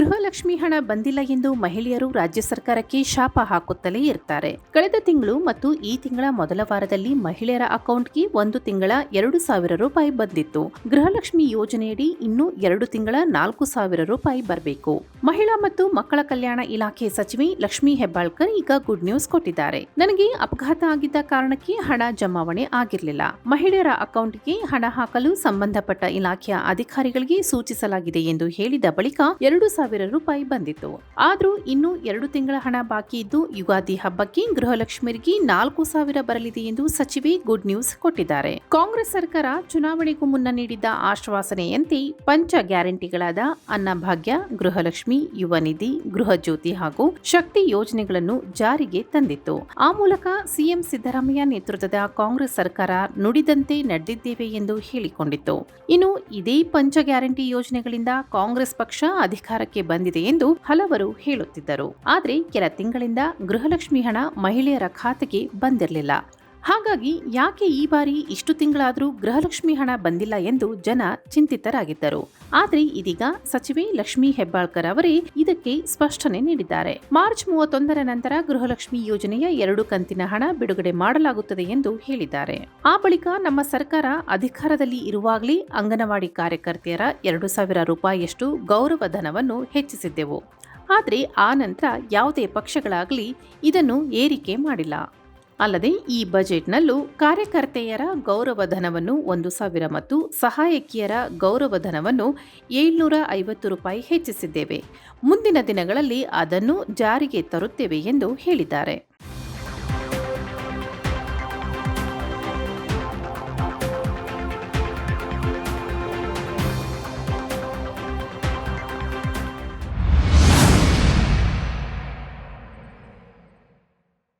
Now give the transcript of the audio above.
ಗೃಹಲಕ್ಷ್ಮಿ ಹಣ ಬಂದಿಲ್ಲ ಎಂದು ಮಹಿಳೆಯರು ರಾಜ್ಯ ಸರ್ಕಾರಕ್ಕೆ ಶಾಪ ಹಾಕುತ್ತಲೇ ಇರ್ತಾರೆ. ಕಳೆದ ತಿಂಗಳು ಮತ್ತು ಈ ತಿಂಗಳ ಮೊದಲ ವಾರದಲ್ಲಿ ಮಹಿಳೆಯರ ಅಕೌಂಟ್ಗೆ ಒಂದು ತಿಂಗಳ ಎರಡು ಸಾವಿರ ರೂಪಾಯಿ ಬಂದಿತ್ತು. ಗೃಹಲಕ್ಷ್ಮಿ ಯೋಜನೆಯಡಿ ಇನ್ನು ಎರಡು ತಿಂಗಳ ನಾಲ್ಕು ಸಾವಿರ ರೂಪಾಯಿ ಬರಬೇಕು. ಮಹಿಳಾ ಮತ್ತು ಮಕ್ಕಳ ಕಲ್ಯಾಣ ಇಲಾಖೆ ಸಚಿವೆ ಲಕ್ಷ್ಮಿ ಹೆಬ್ಬಾಳ್ಕರ್ ಈಗ ಗುಡ್ ನ್ಯೂಸ್ ಕೊಟ್ಟಿದ್ದಾರೆ. ನನಗೆ ಅಪಘಾತ ಆಗಿದ್ದ ಕಾರಣಕ್ಕೆ ಹಣ ಜಮಾವಣೆ ಆಗಿರಲಿಲ್ಲ. ಮಹಿಳೆಯರ ಅಕೌಂಟ್ಗೆ ಹಣ ಹಾಕಲು ಸಂಬಂಧಪಟ್ಟ ಇಲಾಖೆಯ ಅಧಿಕಾರಿಗಳಿಗೆ ಸೂಚಿಸಲಾಗಿದೆ ಎಂದು ಹೇಳಿದ ಬಳಿಕ ಎರಡು ರೂಪಾಯಿ ಬಂದಿತ್ತು. ಆದ್ರೂ ಇನ್ನು ಎರಡು ತಿಂಗಳ ಹಣ ಬಾಕಿ ಇದ್ದು ಯುಗಾದಿ ಹಬ್ಬಕ್ಕೆ ಗೃಹಲಕ್ಷ್ಮಿಯರಿಗೆ ನಾಲ್ಕು ಸಾವಿರ ಬರಲಿದೆ ಎಂದು ಸಚಿವೆ ಗುಡ್ ನ್ಯೂಸ್ ಕೊಟ್ಟಿದ್ದಾರೆ. ಕಾಂಗ್ರೆಸ್ ಸರ್ಕಾರ ಚುನಾವಣೆಗೂ ಮುನ್ನ ನೀಡಿದ್ದ ಆಶ್ವಾಸನೆಯಂತೆ ಪಂಚ ಗ್ಯಾರಂಟಿಗಳಾದ ಅನ್ನಭಾಗ್ಯ, ಗೃಹಲಕ್ಷ್ಮಿ, ಯುವ ನಿಧಿ, ಗೃಹ ಹಾಗೂ ಶಕ್ತಿ ಯೋಜನೆಗಳನ್ನು ಜಾರಿಗೆ ತಂದಿತ್ತು. ಆ ಮೂಲಕ ಸಿಎಂ ಸಿದ್ದರಾಮಯ್ಯ ನೇತೃತ್ವದ ಕಾಂಗ್ರೆಸ್ ಸರ್ಕಾರ ನುಡಿದಂತೆ ನಡೆದಿದ್ದೇವೆ ಎಂದು ಹೇಳಿಕೊಂಡಿತ್ತು. ಇನ್ನು ಇದೇ ಪಂಚ ಗ್ಯಾರಂಟಿ ಯೋಜನೆಗಳಿಂದ ಕಾಂಗ್ರೆಸ್ ಪಕ್ಷ ಅಧಿಕಾರಕ್ಕೆ ಬಂದಿದೆ ಎಂದು ಹಲವರು ಹೇಳುತ್ತಿದ್ದರು. ಆದರೆ ಕೆಲ ತಿಂಗಳಿಂದ ಗೃಹಲಕ್ಷ್ಮಿ ಹಣ ಮಹಿಳೆಯರ ಖಾತೆಗೆ ಬಂದಿರಲಿಲ್ಲ. ಹಾಗಾಗಿ ಯಾಕೆ ಈ ಬಾರಿ ಇಷ್ಟು ತಿಂಗಳಾದರೂ ಗೃಹಲಕ್ಷ್ಮಿ ಹಣ ಬಂದಿಲ್ಲ ಎಂದು ಜನ ಚಿಂತಿತರಾಗಿದ್ದರು. ಆದರೆ ಇದೀಗ ಸಚಿವೆ ಲಕ್ಷ್ಮಿ ಹೆಬ್ಬಾಳ್ಕರ್ ಅವರೇ ಇದಕ್ಕೆ ಸ್ಪಷ್ಟನೆ ನೀಡಿದ್ದಾರೆ. ಮಾರ್ಚ್ ಮೂವತ್ತೊಂದರ ನಂತರ ಗೃಹಲಕ್ಷ್ಮಿ ಯೋಜನೆಯ ಎರಡು ಕಂತಿನ ಹಣ ಬಿಡುಗಡೆ ಮಾಡಲಾಗುತ್ತದೆ ಎಂದು ಹೇಳಿದ್ದಾರೆ. ಆ ಬಳಿಕ ನಮ್ಮ ಸರ್ಕಾರ ಅಧಿಕಾರದಲ್ಲಿ ಇರುವಾಗಲೇ ಅಂಗನವಾಡಿ ಕಾರ್ಯಕರ್ತೆಯರ ಎರಡು ಸಾವಿರ ರೂಪಾಯಿಯಷ್ಟು ಗೌರವ ಧನವನ್ನು ಹೆಚ್ಚಿಸಿದ್ದೆವು. ಆದರೆ ಆ ನಂತರ ಯಾವುದೇ ಪಕ್ಷಗಳಾಗಲಿ ಇದನ್ನು ಏರಿಕೆ ಮಾಡಿಲ್ಲ. ಅಲ್ಲದೆ ಈ ಬಜೆಟ್ನಲ್ಲೂ ಕಾರ್ಯಕರ್ತೆಯರ ಗೌರವಧನವನ್ನು ಒಂದು ಸಾವಿರ ಮತ್ತು ಸಹಾಯಕಿಯರ ಗೌರವಧನವನ್ನು ಏಳ್ನೂರ ಐವತ್ತು ರೂಪಾಯಿ ಹೆಚ್ಚಿಸಿದ್ದೇವೆ. ಮುಂದಿನ ದಿನಗಳಲ್ಲಿ ಅದನ್ನು ಜಾರಿಗೆ ತರುತ್ತೇವೆ ಎಂದು ಹೇಳಿದ್ದಾರೆ.